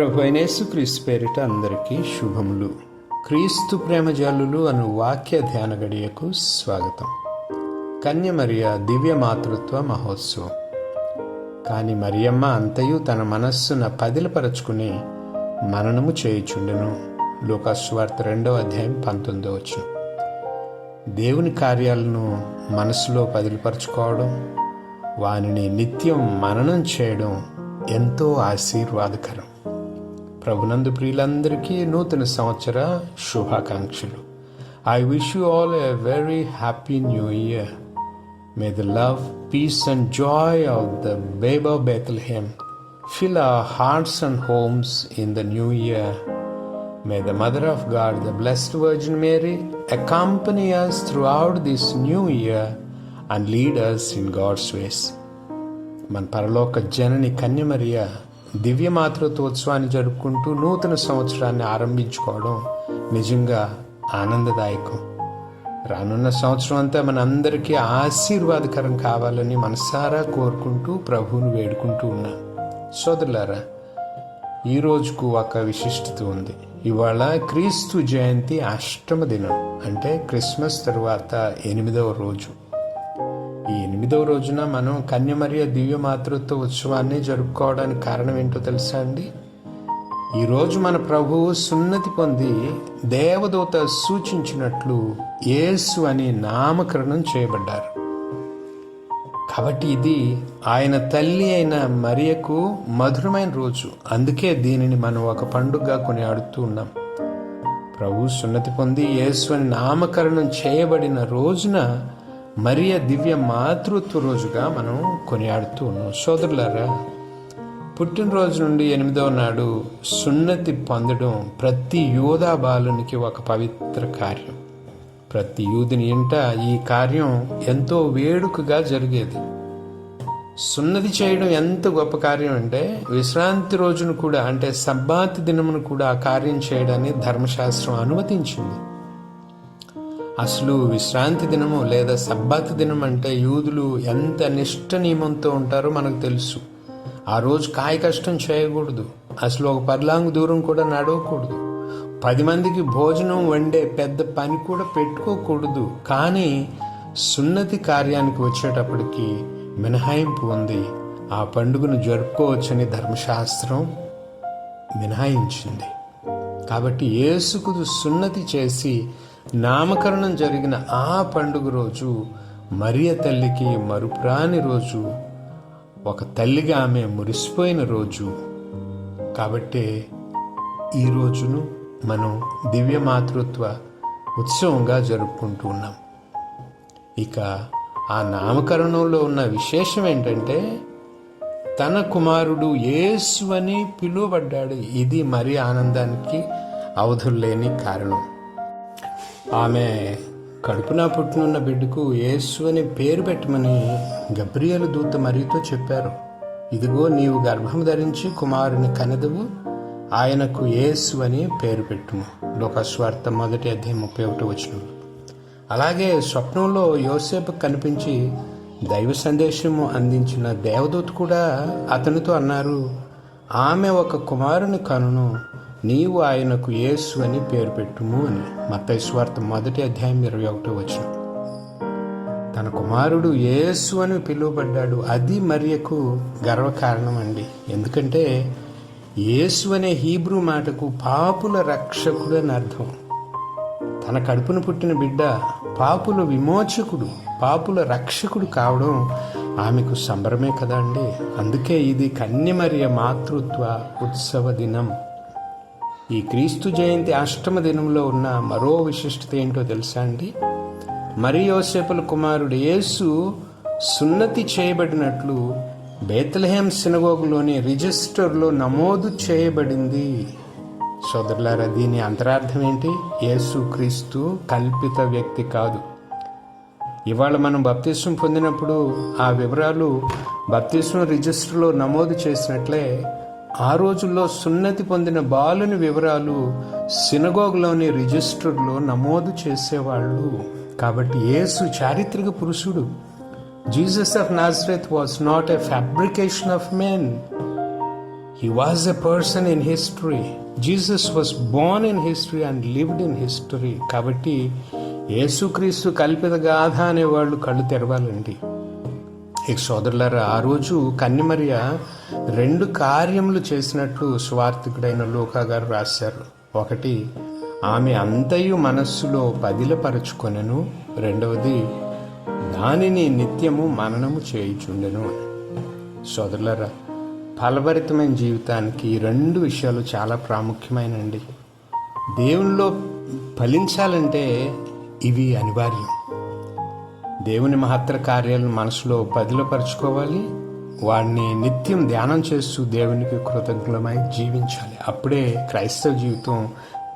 ప్రభు అయినేసు క్రీస్తు పేరిట అందరికీ శుభములు. క్రీస్తు ప్రేమజాలులు అను వాక్య ధ్యాన గడియకు స్వాగతం. కన్య మరియ దివ్య మాతృత్వ మహోత్సవం. కానీ మరియమ్మ అంతయు తన మనస్సున పదిలపరచుకుని మననము చేయుచుండెను. లోకాస్వార్త రెండవ అధ్యాయం పంతొమ్మిదో వచ్చిన దేవుని కార్యాలను మనసులో పదిలిపరచుకోవడం వానిని నిత్యం మననం చేయడం ఎంతో ఆశీర్వాదకరం. ప్రభునందు ప్రియులందరికీ నూతన సంవత్సర శుభాకాంక్షలు. I wish you all a very happy new year may the love peace and joy of the babe of Bethlehem fill our hearts and homes in the new year May the Mother of God, the Blessed Virgin Mary, accompany us throughout this new year and lead us in God's ways. మన పరలోక జనని కన్యమరియా దివ్య మాతృత్వోత్సవాన్ని జరుపుకుంటూ నూతన సంవత్సరాన్ని ఆరంభించుకోవడం నిజంగా ఆనందదాయకం. రానున్న సంవత్సరం అంతా మనందరికీ ఆశీర్వాదకరం కావాలని మనసారా కోరుకుంటూ ప్రభువును వేడుకుంటూ ఉన్నాం. సోదరులారా ఈ రోజుకు ఒక విశిష్టత ఉంది. ఇవాళ క్రీస్తు జయంతి అష్టమ దినం అంటే క్రిస్మస్ తరువాత ఎనిమిదవ రోజు. ఎనిమిదవ రోజున మనం కన్యమరియ దివ్య మాతృత్వ ఉత్సవాన్ని జరుపుకోవడానికి కారణం ఏంటో తెలుసా అండి? ఈరోజు మన ప్రభువు సున్నతి పొంది దేవదూత సూచించినట్లు యేసు అని నామకరణం చేయబడ్డారు. కాబట్టి ఇది ఆయన తల్లి అయిన మరియకు మధురమైన రోజు. అందుకే దీనిని మనం ఒక పండుగగా కొనియాడుతూ ఉన్నాం. ప్రభు సున్నతి పొంది యేసు అని నామకరణం చేయబడిన రోజున మరియ దివ్య మాతృత్వ రోజుగా మనం కొనియాడుతూ ఉన్నాం. సోదరులారా పుట్టినరోజు నుండి ఎనిమిదవ నాడు సున్నతి పొందడం ప్రతి యోధా బాలునికి ఒక పవిత్ర కార్యం. ప్రతి యూదిని ఇంట ఈ కార్యం ఎంతో వేడుకగా జరిగేది. సున్నతి చేయడం ఎంత గొప్ప కార్యం అంటే విశ్రాంతి రోజును కూడా అంటే సబ్బాతి దినమును కూడా ఆ కార్యం చేయడాన్ని ధర్మశాస్త్రం అనుమతించింది. అసలు విశ్రాంతి దినము లేదా సబ్బాత్ దినం అంటే యూదులు ఎంత నిష్ట నియమంతో ఉంటారో మనకు తెలుసు. ఆ రోజు కాయ కష్టం చేయకూడదు. అసలు ఒక పర్లాంగు దూరం కూడా నడవకూడదు. పది మందికి భోజనం వండే పెద్ద పని కూడా పెట్టుకోకూడదు. కానీ సున్నతి కార్యానికి వచ్చేటప్పటికి మినహాయింపు ఉంది. ఆ పండుగను జరుపుకోవచ్చని ధర్మశాస్త్రం మినహాయించింది. కాబట్టి యేసుకు సున్నతి చేసి నామకరణం జరిగిన ఆ పండుగ రోజు మరియ తల్లికి మరుపురాని రోజు. ఒక తల్లిగా ఆమె మురిసిపోయిన రోజు. కాబట్టి ఈ రోజును మనం దివ్య మాతృత్వ ఉత్సవంగా జరుపుకుంటూ ఉన్నాం. ఇక ఆ నామకరణంలో ఉన్న విశేషం ఏంటంటే తన కుమారుడు యేసు అని పిలువబడ్డాడు. ఇది మరి ఆనందానికి అవధుల్లేని కారణం. ఆమె కడుపున పుట్టినున్న బిడ్డకు యేసు అని పేరు పెట్టమని గబ్రియలు దూత మరీతో చెప్పారు. ఇదిగో నీవు గర్భం ధరించి కుమారుని కనెదవు ఆయనకు యేసు అని పేరు పెట్టుము. లోకస్వార్థ మొదటి అధ్యాయం ముప్పై ఒకటి వచ్చిన అలాగే స్వప్నంలో యోసేపు కనిపించి దైవ సందేశము అందించిన దేవదూత కూడా అతనితో అన్నారు ఆమె ఒక కుమారుని కనును నీవు ఆయనకు యేసు అని పేరు పెట్టుము అని మత్తైస్వార్థ మొదటి అధ్యాయం ఇరవై ఒకటో వచ్చిన తన కుమారుడు యేసు అని పిలువబడ్డాడు. అది మరియకు గర్వకారణం అండి ఎందుకంటే యేసు అనే హీబ్రూ మాటకు పాపుల రక్షకుడు అని అర్థం. తన కడుపున పుట్టిన బిడ్డ పాపుల విమోచకుడు పాపుల రక్షకుడు కావడం ఆమెకు సంబరమే కదా అండి. అందుకే ఇది కన్యమరియ మాతృత్వ ఉత్సవ దినం. ఈ క్రీస్తు జయంతి అష్టమ దినంలో ఉన్న మరో విశిష్టత ఏంటో తెలుసా అండి? మరి యోసేపుల కుమారుడు యేసు సున్నతి చేయబడినట్లు బేతలహేం సినగోగులోని రిజిస్టర్లో నమోదు చేయబడింది. సోదరులారా దీని అంతరార్థం ఏంటి? యేసు క్రీస్తు కల్పిత వ్యక్తి కాదు. ఇవాళ మనం బప్తిస్వం పొందినప్పుడు ఆ వివరాలు బప్తిస్వం రిజిస్టర్లో నమోదు చేసినట్లే ఆ రోజుల్లో సున్నతి పొందిన బాలుని వివరాలు సినగోగులోని రిజిస్టర్లో నమోదు చేసేవాళ్ళు. కాబట్టి యేసు చారిత్రక పురుషుడు. Jesus of Nazareth was not a fabrication of men. He was a person in history. Jesus was born in history and lived in history. కాబట్టి యేసుక్రీస్తు కల్పిత గాథ అనే వాళ్ళు కళ్ళు తెరవాలండి. ఇక సోదరులారా ఆ రోజు కన్నిమరియ రెండు కార్యములు చేసినట్లు స్వార్థికుడైన లోకా గారు రాశారు. ఒకటి ఆమె అంతయు మనస్సులో పదిలపరచుకొనెను. రెండవది దానిని నిత్యము మననము చేయుచుండెను. సోదరులారా ఫలభరితమైన జీవితానికి ఈ రెండు విషయాలు చాలా ప్రాముఖ్యమైనండి దేవునిలో ఫలించాలంటే ఇవి అనివార్యం. దేవుని మహత్తర కార్యాలను మనసులో పదిలపరుచుకోవాలి. వాడిని నిత్యం ధ్యానం చేస్తూ దేవునికి కృతజ్ఞమై జీవించాలి. అప్పుడే క్రైస్తవ జీవితం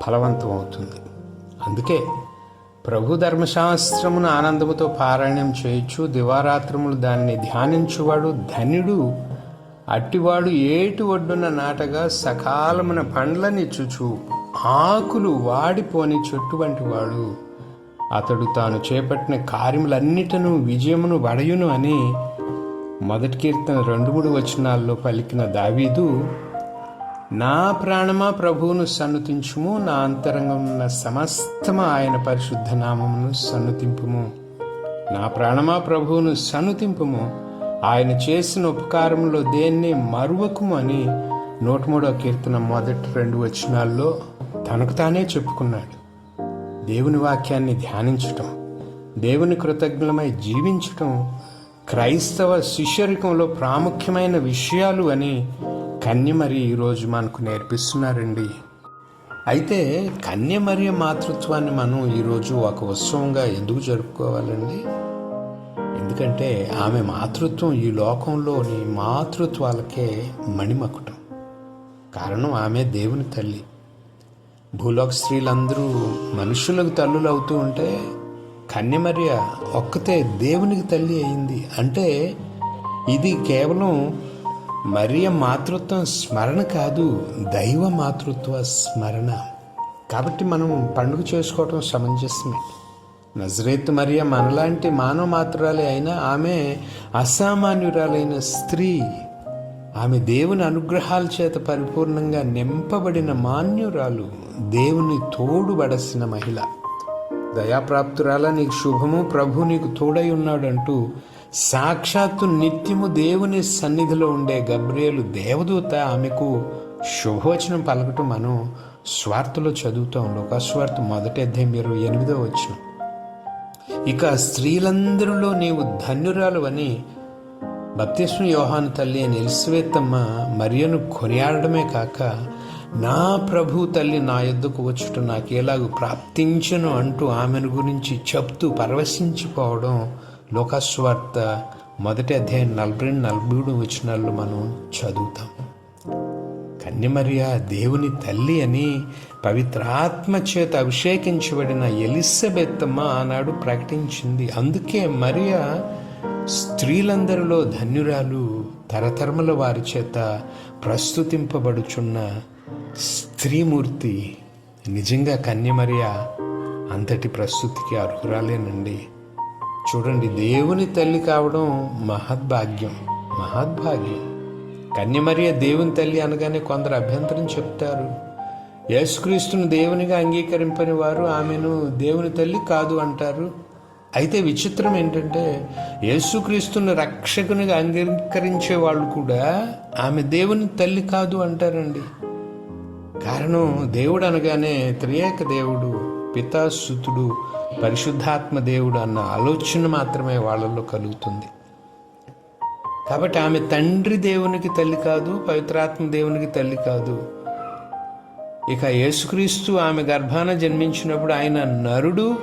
ఫలవంతం అవుతుంది. అందుకే ప్రభు ధర్మశాస్త్రమును ఆనందముతో పారాయణం చేయొచ్చు. దివారాత్రములు దాన్ని ధ్యానించువాడు ధనుడు అట్టివాడు ఏటు ఒడ్డున నాటగా సకాలమున పండ్లనిచ్చుచు ఆకులు వాడిపోని చెట్టు వంటి వాడు. అతడు తాను చేపట్టిన కార్యములన్నిటను విజయమును వడయును అని మొదటి కీర్తన రెండు మూడు వచనాల్లో పలికిన దావీదు నా ప్రాణమా ప్రభువును సన్నుతించుము నా అంతరంగం ఉన్న సమస్తమ ఆయన పరిశుద్ధ నామమును సన్నుతింపుము. నా ప్రాణమా ప్రభువును సన్నుతింపుము ఆయన చేసిన ఉపకారంలో దేన్ని మరువకుము అని నూట మూడో కీర్తన మొదటి రెండు వచనాల్లో తనకు తానే చెప్పుకున్నాడు. దేవుని వాక్యాన్ని ధ్యానించటం దేవుని కృతజ్ఞమై జీవించటం క్రైస్తవ శిష్యరికంలో ప్రాముఖ్యమైన విషయాలు అని కన్యమరి ఈరోజు మనకు నేర్పిస్తున్నారండి. అయితే కన్యమర్య మాతృత్వాన్ని మనం ఈరోజు ఒక ఉత్సవంగా ఎందుకు జరుపుకోవాలండి? ఎందుకంటే ఆమె మాతృత్వం ఈ లోకంలోని మాతృత్వాలకే మణిమకుటం. కారణం ఆమె దేవుని తల్లి. భూలోక స్త్రీలందరూ మనుషులకు తల్లులు అవుతూ ఉంటే కన్యమర్య ఒక్కతే దేవునికి తల్లి అయింది. అంటే ఇది కేవలం మరియ మాతృత్వం స్మరణ కాదు దైవ మాతృత్వ స్మరణ. కాబట్టి మనం పండుగ చేసుకోవటం సమంజసమే. నజరేత్ మరియ మనలాంటి మానవ మాత్రాలే అయినా ఆమె అసామాన్యురాలైన స్త్రీ ఆమె దేవుని అనుగ్రహాల చేత పరిపూర్ణంగా నింపబడిన మాన్యురాలు దేవుని తోడుబడసిన మహిళ. దయాప్రాప్తురాల నీకు శుభము ప్రభు నీకు తోడై ఉన్నాడంటూ సాక్షాత్తు నిత్యము దేవుని సన్నిధిలో ఉండే గబ్రియేలు దేవదూత ఆమెకు శుభవచనం పలకటం మనం స్వార్థలో చదువుతాం లోకస్వార్థ మొదటి అధ్యాయం ఇరవై ఎనిమిదో వచ్చిన ఇక స్త్రీలందరిలో నీవు ధన్యురాలు అని బప్తిస్మ యోహాను తల్లి అని ఎలిసివేత్తమ్మ మరియను కొనియాడమే కాక నా ప్రభు తల్లి నా ఎద్దుకు వచ్చుట నాకేలాగు ప్రాప్తించను అంటూ ఆమెను గురించి చెప్తూ పరవశించిపోవడం లోకస్వార్త మొదటి అధ్యాయం నలభై రెండు నలభై మూడు వచనాల్లో మనం చదువుతాం. కన్యమర్య దేవుని తల్లి అని పవిత్రాత్మ చేత అభిషేకించబడిన ఎలిజబెత్తమ్మ ఆనాడు ప్రకటించింది. అందుకే మరియా స్త్రీలందరిలో ధన్యురాలు తరతరముల వారి చేత ప్రస్తుతింపబడుచున్న స్త్రీమూర్తి నిజంగా కన్యమర్య అంతటి ప్రస్తుతికి అర్హురాలేనండి. చూడండి దేవుని తల్లి కావడం మహద్భాగ్యం మహద్భాగ్యం. కన్యమర్య దేవుని తల్లి అనగానే కొందరు అభ్యంతరం చెప్తారు. యేసుక్రీస్తును దేవునిగా అంగీకరింపని వారు ఆమెను దేవుని తల్లి కాదు అంటారు. అయితే విచిత్రం ఏంటంటే యేసుక్రీస్తుని రక్షకునిగా అంగీకరించే వాళ్ళు కూడా ఆమె దేవుని తల్లి కాదు అంటారండి. కారణం దేవుడు అనగానే త్రియేక దేవుడు పితాసుతుడు పరిశుద్ధాత్మ దేవుడు అన్న ఆలోచన మాత్రమే వాళ్ళల్లో కలుగుతుంది. కాబట్టి ఆమె తండ్రి దేవునికి తల్లి కాదు పవిత్రాత్మ దేవునికి తల్లి కాదు. ఇక యేసుక్రీస్తు ఆమె గర్భాన జన్మించినప్పుడు ఆయన నరుడు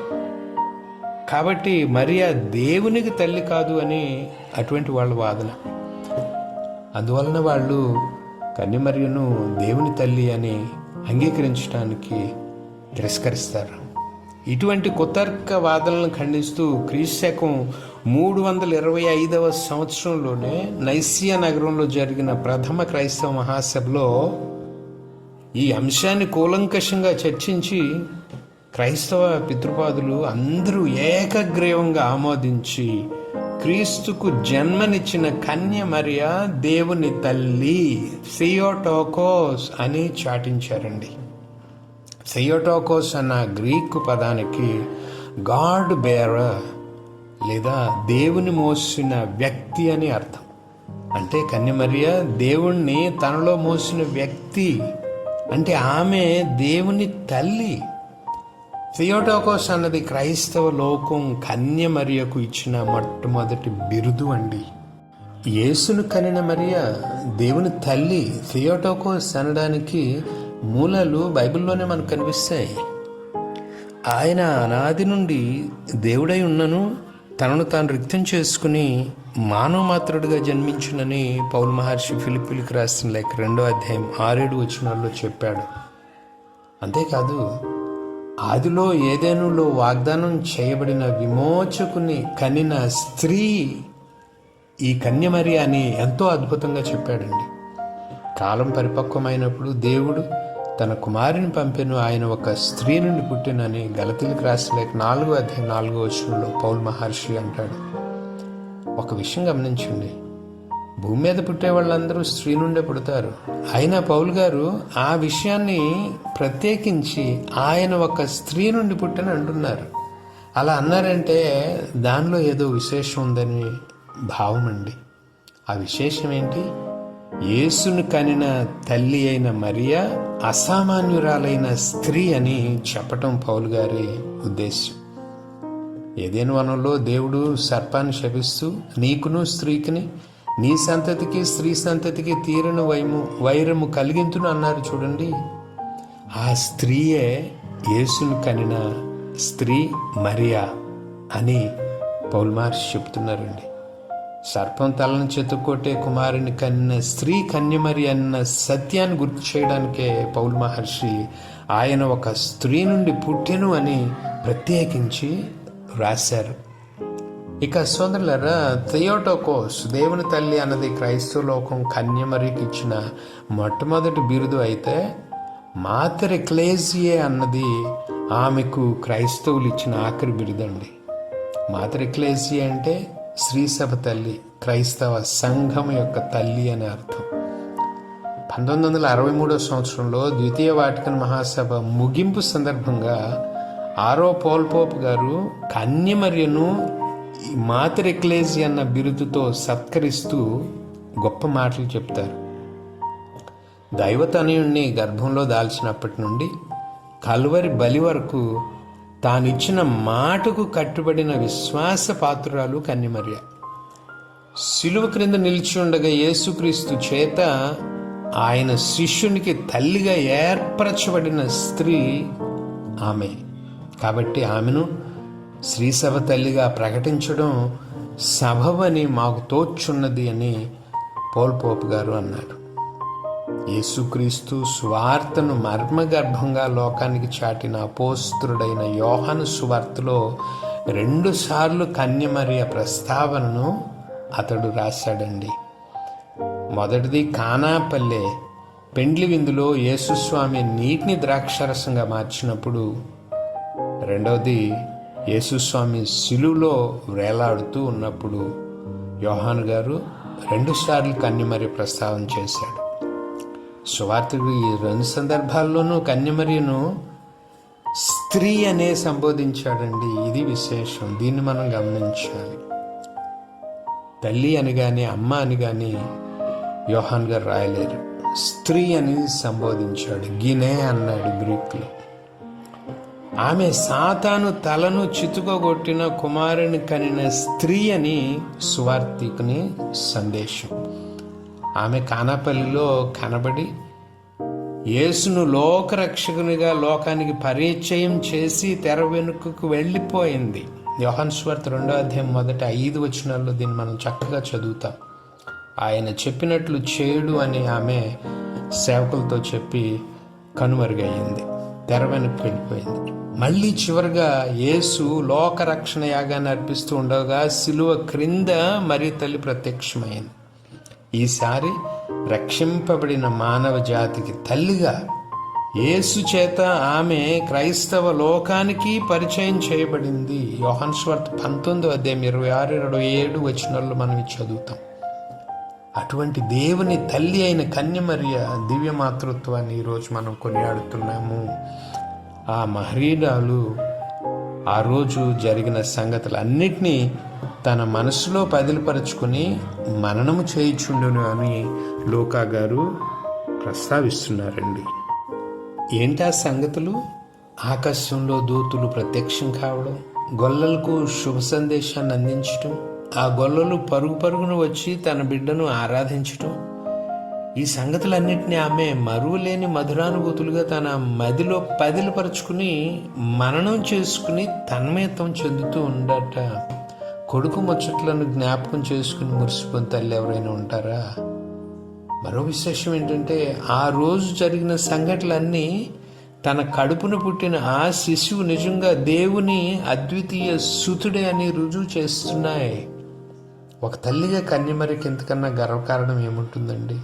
కాబట్టి మరియా దేవునికి తల్లి కాదు అని అటువంటి వాళ్ళ వాదన. అందువలన వాళ్ళు కన్యమర్యను దేవుని తల్లి అని అంగీకరించడానికి తిరస్కరిస్తారు. ఇటువంటి కుతర్క వాదనలను ఖండిస్తూ క్రీశకం మూడు వందల ఇరవై ఐదవ సంవత్సరంలోనే నైసియా నగరంలో జరిగిన ప్రథమ క్రైస్తవ మహాసభలో ఈ అంశాన్ని కూలంకషంగా చర్చించి క్రైస్తవ పితృపాదులు అందరూ ఏకగ్రీవంగా ఆమోదించి క్రీస్తుకు జన్మనిచ్చిన కన్య మరియ దేవుని తల్లి సియోటోకోస్ అని చాటించారండి. సియోటోకోస్ అన్న గ్రీకు పదానికి గాడ్ బేరర్ లేదా దేవుని మోసిన వ్యక్తి అని అర్థం. అంటే కన్యమర్య దేవుణ్ణి తనలో మోసిన వ్యక్తి. అంటే ఆమె దేవుని తల్లి. థియోటోకోస్ అన్నది క్రైస్తవ లోకం కన్య మరియకు ఇచ్చిన మొట్టమొదటి బిరుదు అండి. యేసును కనిన మరియ దేవుని తల్లి థియోటోకోస్ అనడానికి మూలాలు బైబిల్లోనే మనకు కనిపిస్తాయి. ఆయన అనాది నుండి దేవుడై ఉన్నను తనను తాను రిక్తం చేసుకుని మానవ మాత్రుడిగా జన్మించునని పౌల్ మహర్షి ఫిలిపిలికి రాసిన లేక రెండో అధ్యాయం ఆరేడు వచనాల్లో చెప్పాడు. అంతేకాదు ఆదిలో ఏదేనులో వాగ్దానం చేయబడిన విమోచకుని కనిన స్త్రీ ఈ కన్యమరి అని ఎంతో అద్భుతంగా చెప్పాడండి. కాలం పరిపక్వమైనప్పుడు దేవుడు తన కుమారుని పంపిన ఆయన ఒక స్త్రీ నుండి పుట్టినని గలతీలకు రాసలేక నాలుగో అధ్యాయం నాలుగో వచనంలో పౌల్ మహర్షి అంటాడు. ఒక విషయం గమనించండి. భూమి మీద పుట్టే వాళ్ళందరూ స్త్రీ నుండే పుడతారు. అయినా పౌల్ గారు ఆ విషయాన్ని ప్రత్యేకించి ఆయన ఒక స్త్రీ నుండి పుట్టని అంటున్నారు. అలా అన్నారంటే దానిలో ఏదో విశేషం ఉందని భావం అండి. ఆ విశేషం ఏంటి? యేసును కనిన తల్లి అయిన మరియా అసామాన్యురాలైన స్త్రీ అని చెప్పటం పౌలు గారి ఉద్దేశం ఏదేను వనంలో దేవుడు సర్పాన్ని శపిస్తూ నీకును స్త్రీకిని నీ సంతతికి స్త్రీ సంతతికి తీరని వైము వైరము కలిగింతును అన్నారు చూడండి. ఆ స్త్రీయే యేసును కనిన స్త్రీ మరియా అని పౌల్మార్షి చెప్తున్నారండి. సర్పం తలను చెతుక్కొట్టే కుమారుని కన్న స్త్రీ కన్యమరి అన్న సత్యాన్ని గుర్తు చేయడానికే పౌల్ మహర్షి ఆయన ఒక స్త్రీ నుండి పుట్టెను అని ప్రత్యేకించి రాశారు. ఇక సోదరులరా థియోటోకోస్ దేవుని తల్లి అన్నది క్రైస్తవ లోకం కన్యమరికి ఇచ్చిన మొట్టమొదటి బిరుదు అయితే మాతరి క్లేజియే అన్నది ఆమెకు క్రైస్తవులు ఇచ్చిన ఆఖరి బిరుదండి. మాతరి క్లేజియే అంటే శ్రీసభ తల్లి క్రైస్తవ సంఘం యొక్క తల్లి అని అర్థం. పంతొమ్మిది వందల అరవై మూడో సంవత్సరంలో ద్వితీయ వాటికన్ మహాసభ ముగింపు సందర్భంగా ఆరో పోల్పోప్ గారు కన్యమర్యను మాతర్ ఎక్లేజీ అన్న బిరుదుతో సత్కరిస్తూ గొప్ప మాటలు చెప్తారు. దైవతనయుణ్ణి గర్భంలో దాల్చినప్పటి నుండి కలువరి బలి వరకు తానిచ్చిన మాటకు కట్టుబడిన విశ్వాస పాత్రురాలు కన్యమర్య శిలువ క్రింద నిలిచి ఉండగా యేసుక్రీస్తు చేత ఆయన శిష్యునికి తల్లిగా ఏర్పరచబడిన స్త్రీ ఆమె. కాబట్టి ఆమెను శ్రీసభ తల్లిగా ప్రకటించడం సభవని మాకు తోచున్నది అని పోల్పోపు గారు అన్నారు. యేసుక్రీస్తు సువార్తను మర్మగర్భంగా లోకానికి చాటిన అపోస్త్రుడైన యోహాను సువార్తలో రెండుసార్లు కన్యమరియ ప్రస్తావనను అతడు రాశాడండి. మొదటిది కానాపల్లె పెండ్లి విందులో యేసుస్వామి నీటిని ద్రాక్షరసంగా మార్చినప్పుడు రెండవది యేసుస్వామి శిలులో వేలాడుతూ ఉన్నప్పుడు యోహాన్ గారు రెండుసార్లు కన్యమరి ప్రస్తావన చేశాడు. సువార్తకు ఈ రెండు సందర్భాల్లోనూ కన్యమరియను స్త్రీ అనే సంబోధించాడండి. ఇది విశేషం. దీన్ని మనం గమనించాలి. తల్లి అని కానీ అమ్మ అని కానీ యోహాన్ గారు రాయలేరు. స్త్రీ అని సంబోధించాడు. గినే అన్నాడు గ్రీక్లో. ఆమె సాతాను తలను చితుకగొట్టిన కుమారుని కనిన స్త్రీ అని సువార్తికుని సందేశం. ఆమె కానాపల్లిలో కనబడి యేసును లోకరక్షకునిగా లోకానికి పరిచయం చేసి తెర వెనుకకు వెళ్ళిపోయింది. యోహన్ స్వార్త రెండో అధ్యాయం మొదట ఐదు వచనాల్లో దీన్ని మనం చక్కగా చదువుతాం. ఆయన చెప్పినట్లు చేడు అని ఆమె సేవకులతో చెప్పి కనుమరుగయ్యింది. తెర వెనక్కి వెళ్ళిపోయింది. మళ్ళీ చివరిగా యేసు లోకరక్షణ యాగాన్ని అర్పిస్తూ ఉండగా సిలువ క్రింద మరి తల్లి ప్రత్యక్షమైంది. ఈసారి రక్షింపబడిన మానవ జాతికి తల్లిగా యేసు చేత ఆమె క్రైస్తవ లోకానికి పరిచయం చేయబడింది. యోహన్స్వర్త్ పంతొమ్మిది అధ్యాయం ఇరవై ఆరు ఇరవై ఏడు వచనాల్లో మనం చదువుతాం. అటువంటి దేవుని తల్లి అయిన కన్యమరియ దివ్య మాతృత్వాన్ని ఈరోజు మనం కొనియాడుతున్నాము. ఆ మహరీడాలు ఆ రోజు జరిగిన సంగతులన్నిటినీ తన మనసులో పదిలిపరుచుకుని మననము చేయించుండును అని లోకా గారు ప్రస్తావిస్తున్నారండి. ఏంటి ఆ సంగతులు? ఆకాశంలో దూతులు ప్రత్యక్షం కావడం గొల్లలకు శుభ సందేశాన్ని అందించటం ఆ గొల్లలు పరుగు పరుగున వచ్చి తన బిడ్డను ఆరాధించటం. ఈ సంగతులన్నింటినీ ఆమె మరువలేని మధురానుభూతులుగా తన మదిలో పదిలపరుచుకుని మననం చేసుకుని తన్మయత్వం చెందుతూ ఉండట కొడుకు ముచ్చట్లను జ్ఞాపకం చేసుకుని మురిసిపోయిన తల్లి ఎవరైనా ఉంటారా? మరో విశేషం ఏంటంటే ఆ రోజు జరిగిన సంఘటనలన్నీ తన కడుపున పుట్టిన ఆ శిశువు నిజంగా దేవుని అద్వితీయ సుతుడే అని రుజువు చేస్తున్నాయి. ఒక తల్లిగా కన్యమరికి ఎంతకన్నా గర్వకారణం ఏముంటుందండి?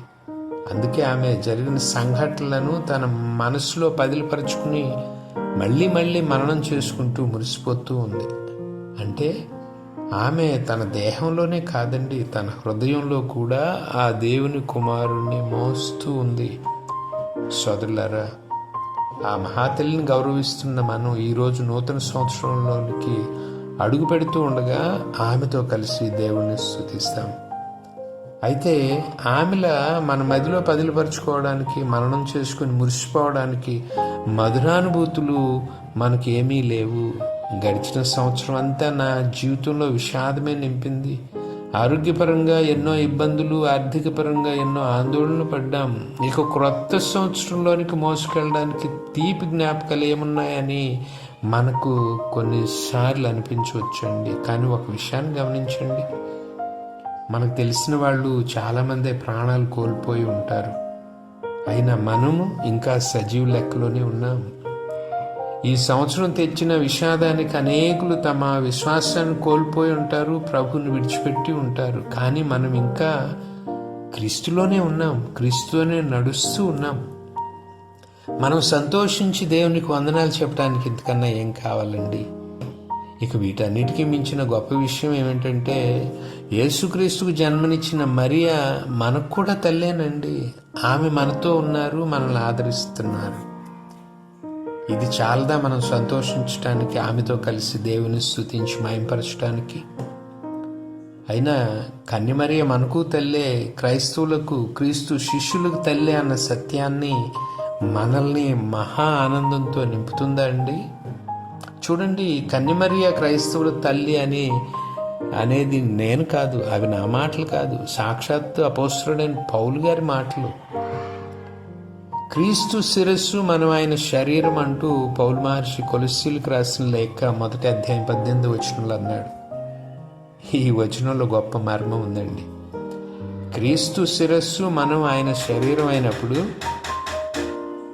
అందుకే ఆమె జరిగిన సంఘటనలను తన మనసులో పదిలిపరుచుకుని మళ్ళీ మళ్ళీ మరణం చేసుకుంటూ మురిసిపోతూ ఉంది. అంటే ఆమె తన దేహంలోనే కాదండి తన హృదయంలో కూడా ఆ దేవుని కుమారుణ్ణి మోస్తూ ఉంది. సోదరులారా ఆ మహాతల్లిని గౌరవిస్తున్న మనం ఈరోజు నూతన సంవత్సరంలోనికి అడుగు పెడుతూ ఉండగా ఆమెతో కలిసి దేవుణ్ణి స్థుతిస్తాం అయితే ఆమెల మన మదిలో పదిలిపరుచుకోవడానికి మననం చేసుకుని మురిసిపోవడానికి మధురానుభూతులు మనకి ఏమీ లేవు. గడిచిన సంవత్సరం అంతా నా జీవితంలో విషాదమే నింపింది. ఆరోగ్యపరంగా ఎన్నో ఇబ్బందులు ఆర్థికపరంగా ఎన్నో ఆందోళనలు పడ్డాం. ఇక క్రొత్త సంవత్సరంలోనికి మోసుకెళ్ళడానికి తీపి జ్ఞాపకాలు ఏమున్నాయని మనకు కొన్నిసార్లు అనిపించవచ్చండి. కానీ ఒక విషయాన్ని గమనించండి. మనకు తెలిసిన వాళ్ళు చాలామంది ప్రాణాలు కోల్పోయి ఉంటారు. అయినా మనము ఇంకా సజీవ లెక్కలోనే ఉన్నాం ఈ సంవత్సరం తెచ్చిన విషాదానికి అనేకులు తమ విశ్వాసాన్ని కోల్పోయి ఉంటారు ప్రభుని విడిచిపెట్టి ఉంటారు. కానీ మనం ఇంకా క్రీస్తులోనే ఉన్నాం. క్రీస్తులోనే నడుస్తూ ఉన్నాం. మనం సంతోషించి దేవునికి వందనాలు చెప్పడానికి ఇంతకన్నా ఏం కావాలండి? ఇక వీటన్నిటికీ మించిన గొప్ప విషయం ఏమిటంటే యేసుక్రీస్తుకు జన్మనిచ్చిన మరియా మనకు కూడా తల్లేనండి. ఆమె మనతో ఉన్నారు మనల్ని ఆదరిస్తున్నారు. ఇది చాలదా మనం సంతోషించడానికి ఆమెతో కలిసి దేవుని స్థుతించి మాయంపరచడానికి అయినా కన్యమరియ మనకు తల్లే క్రైస్తవులకు క్రీస్తు శిష్యులకు తల్లే అన్న సత్యాన్ని మనల్ని మహా ఆనందంతో నింపుతుందా అండి చూడండి కన్యమరియ క్రైస్తవుల తల్లి అని అనేది నేను కాదు అవి నా మాటలు కాదు. సాక్షాత్తు అపోస్తుడైన పౌలు గారి మాటలు. క్రీస్తు శిరస్సు మనం ఆయన శరీరం అంటూ పౌలు మహర్షి కొలసీలకు రాసిన లేఖ మొదటి అధ్యాయం పద్దెనిమిది వచనంలో అన్నాడు. ఈ వచనంలో గొప్ప మర్మం ఉందండి. క్రీస్తు శిరస్సు మనం ఆయన శరీరం అయినప్పుడు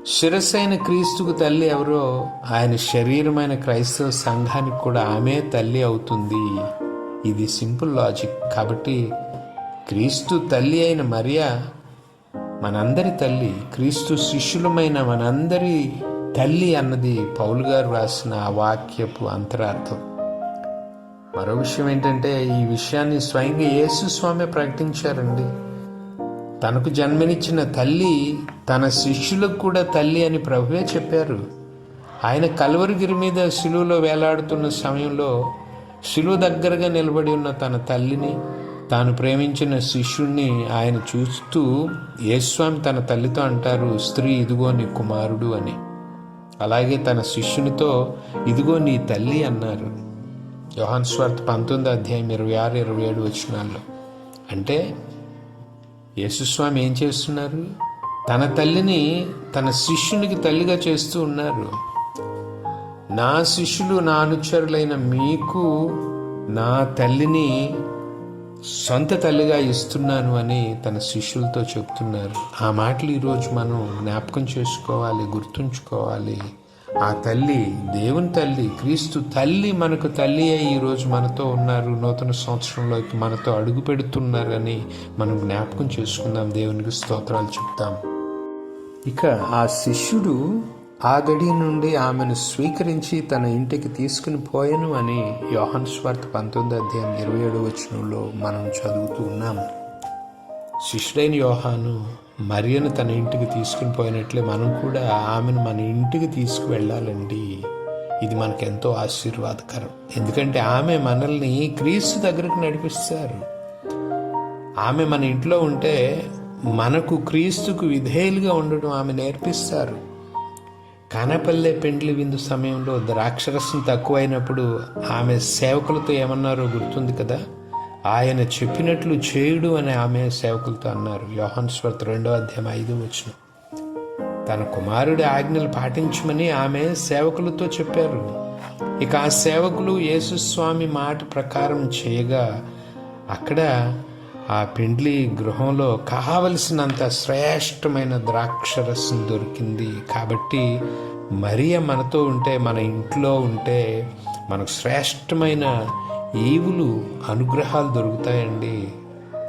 శిరస్సైన క్రీస్తుకు తల్లి ఎవరో ఆయన శరీరమైన క్రైస్తవ సంఘానికి కూడా ఆమె తల్లి అవుతుంది. ఇది సింపుల్ లాజిక్. కాబట్టి క్రీస్తు తల్లి అయిన మరియా మనందరి తల్లి క్రీస్తు శిష్యులమైన మనందరి తల్లి అన్నది పౌలు గారు రాసిన ఆ వాక్యపు అంతరార్థం. మరో విషయం ఏంటంటే ఈ విషయాన్ని స్వయంగా యేసు స్వామి ప్రకటించారండి. తనకు జన్మనిచ్చిన తల్లి తన శిష్యులకు కూడా తల్లి అని ప్రభువే చెప్పారు. ఆయన కలువరిగిరి మీద శిలువలో వేలాడుతున్న సమయంలో శిలువ దగ్గరగా నిలబడి ఉన్న తన తల్లిని తాను ప్రేమించిన శిష్యుణ్ణి ఆయన చూస్తూ యేస్వామి తన తల్లితో అంటారు స్త్రీ ఇదిగో నీ కుమారుడు అని. అలాగే తన శిష్యునితో ఇదిగో నీ తల్లి అన్నారు. యోహాన్ స్వార్థ పంతొమ్మిది అధ్యాయం ఇరవై ఆరు ఇరవై ఏడు వచ్చినాల్లో అంటే యేసుస్వామి ఏం చేస్తున్నారు? తన తల్లిని తన శిష్యునికి తల్లిగా చేస్తూ ఉన్నారు. నా శిష్యులు నా అనుచరులైన మీకు నా తల్లిని సొంత తల్లిగా ఇస్తున్నాను అని తన శిష్యులతో చెప్తున్నారు. ఆ మాటలు ఈరోజు మనం జ్ఞాపకం చేసుకోవాలి గుర్తుంచుకోవాలి. ఆ తల్లి దేవుని తల్లి క్రీస్తు తల్లి మనకు తల్లి అయి ఈరోజు మనతో ఉన్నారు. నూతన సంవత్సరంలోకి మనతో అడుగు పెడుతున్నారని మనం జ్ఞాపకం చేసుకుందాం. దేవునికి స్తోత్రాలు చెప్తాం. ఇక ఆ శిష్యుడు ఆ గడి నుండి ఆమెను స్వీకరించి తన ఇంటికి తీసుకుని పోయాను అని యోహన్ స్వార్థ పంతొమ్మిది అధ్యాయం ఇరవై ఏడు వచనంలో మనం చదువుతూ ఉన్నాము శిష్యుడైన యోహాను మరియను తన ఇంటికి తీసుకుని పోయినట్లే మనం కూడా ఆమెను మన ఇంటికి తీసుకువెళ్ళాలండి. ఇది మనకెంతో ఆశీర్వాదకరం. ఎందుకంటే ఆమె మనల్ని క్రీస్తు దగ్గరకు నడిపిస్తారు. ఆమె మన ఇంట్లో ఉంటే మనకు క్రీస్తుకు విధేయులుగా ఉండడం ఆమె నేర్పిస్తారు. కానపల్లె పెండ్లి విందు సమయంలో ద్రాక్షరసం తక్కువైనప్పుడు ఆమె సేవకులతో ఏమన్నారో గుర్తుంది కదా? ఆయన చెప్పినట్లు చేయుడు అని ఆమె సేవకులతో అన్నారు. యోహన్ రెండో అధ్యాయం ఐదు వచ్చిన తన కుమారుడి ఆజ్ఞలు పాటించమని ఆమె సేవకులతో చెప్పారు. ఇక ఆ సేవకులు యేసుస్వామి మాట ప్రకారం చేయగా అక్కడ ఆ పెండ్లి గృహంలో కావలసినంత శ్రేష్టమైన ద్రాక్షరసం దొరికింది. కాబట్టి మరియ మనతో ఉంటే మన ఇంట్లో ఉంటే మనకు శ్రేష్టమైన ఈవులు అనుగ్రహాలు దొరుకుతాయండి.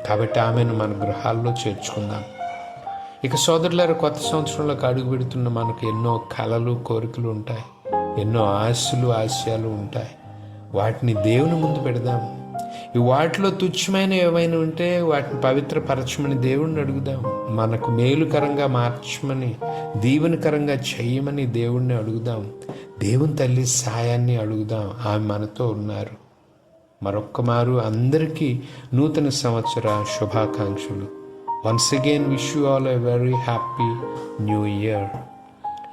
కాబట్టి ఆమెను మన గృహాల్లో చేర్చుకుందాం. ఇక సోదరులారు కొత్త సంవత్సరంలోకి అడుగు పెడుతున్న మనకు ఎన్నో కళలు కోరికలు ఉంటాయి. ఎన్నో ఆశలు ఆశయాలు ఉంటాయి. వాటిని దేవుని ముందు పెడదాం. ఈ వాటిలో తుచ్చమైన ఏమైనా ఉంటే వాటిని పవిత్రపరచమని దేవుణ్ణి అడుగుదాం. మనకు మేలుకరంగా మార్చమని దీవెనకరంగా చేయమని దేవుణ్ణి అడుగుదాం. దేవుని తల్లి సాయాన్ని అడుగుదాం. ఆమె మనతో ఉన్నారు. మరొక్కమారు అందరికీ నూతన సంవత్సర శుభాకాంక్షలు. Once again wish you all a very happy new year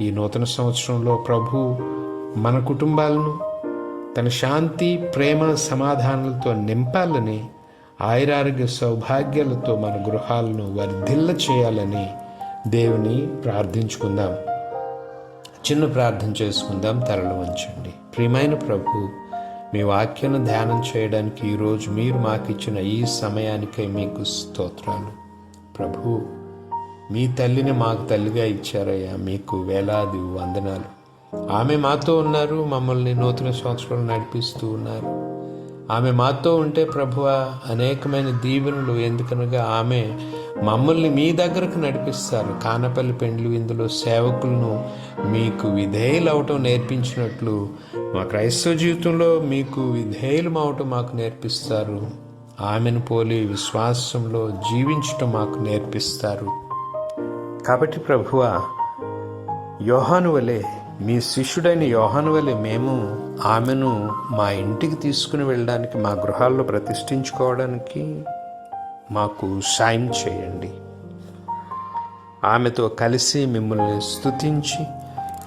ఈ నూతన సంవత్సరంలో ప్రభు మన కుటుంబాలను తన శాంతి ప్రేమ సమాధానాలతో నింపాలని ఆయురారోగ్య సౌభాగ్యాలతో మన గృహాలను వర్ధిల్ల చేయాలని దేవుని ప్రార్థించుకుందాం. చిన్న ప్రార్థన చేసుకుందాం తరలు వంచండి. ప్రియమైన ప్రభు మీ వాక్యను ధ్యానం చేయడానికి ఈరోజు మీరు మాకు ఇచ్చిన ఈ సమయానికై మీకు స్తోత్రాలు. ప్రభు మీ తల్లిని మాకు తల్లిగా ఇచ్చారయ్యా. మీకు వేలాది వందనాలు. ఆమె మాతో ఉన్నారు మమ్మల్ని నూతన సంవత్సరాలు నడిపిస్తూ ఉన్నారు. ఆమె మాతో ఉంటే ప్రభువ అనేకమైన దీవెనలు ఎందుకనగా ఆమె మమ్మల్ని మీ దగ్గరకు నడిపిస్తారు. కానపల్లి పెండ్లు ఇందులో సేవకులను మీకు విధేయులు అవటం నేర్పించినట్లు మా క్రైస్తవ జీవితంలో మీకు విధేయులు అవటం మాకు నేర్పిస్తారు. ఆమెను పోలి విశ్వాసంలో జీవించటం మాకు నేర్పిస్తారు. కాబట్టి ప్రభువ యోహాను వలె మీ శిష్యుడైన యోహాను వలె మేము ఆమెను మా ఇంటికి తీసుకుని వెళ్ళడానికి మా గృహాల్లో ప్రతిష్ఠించుకోవడానికి మాకు సాయం చేయండి. ఆమెతో కలిసి మిమ్మల్ని స్తుతించి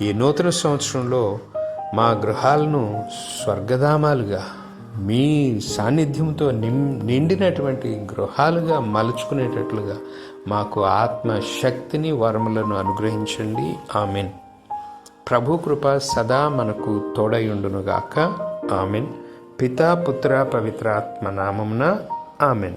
ఈ నూతన సంవత్సరంలో మా గృహాలను స్వర్గధామాలుగా మీ సాన్నిధ్యంతో నిం నిండినటువంటి గృహాలుగా మలుచుకునేటట్లుగా మాకు ఆత్మ శక్తిని వరములను అనుగ్రహించండి. ఆమెన్. ప్రభు కృప సదా మనకు తోడయుండునుగాక. ఆమెన్. పితా పుత్ర పవిత్రాత్మ నామమున ఆమెన్.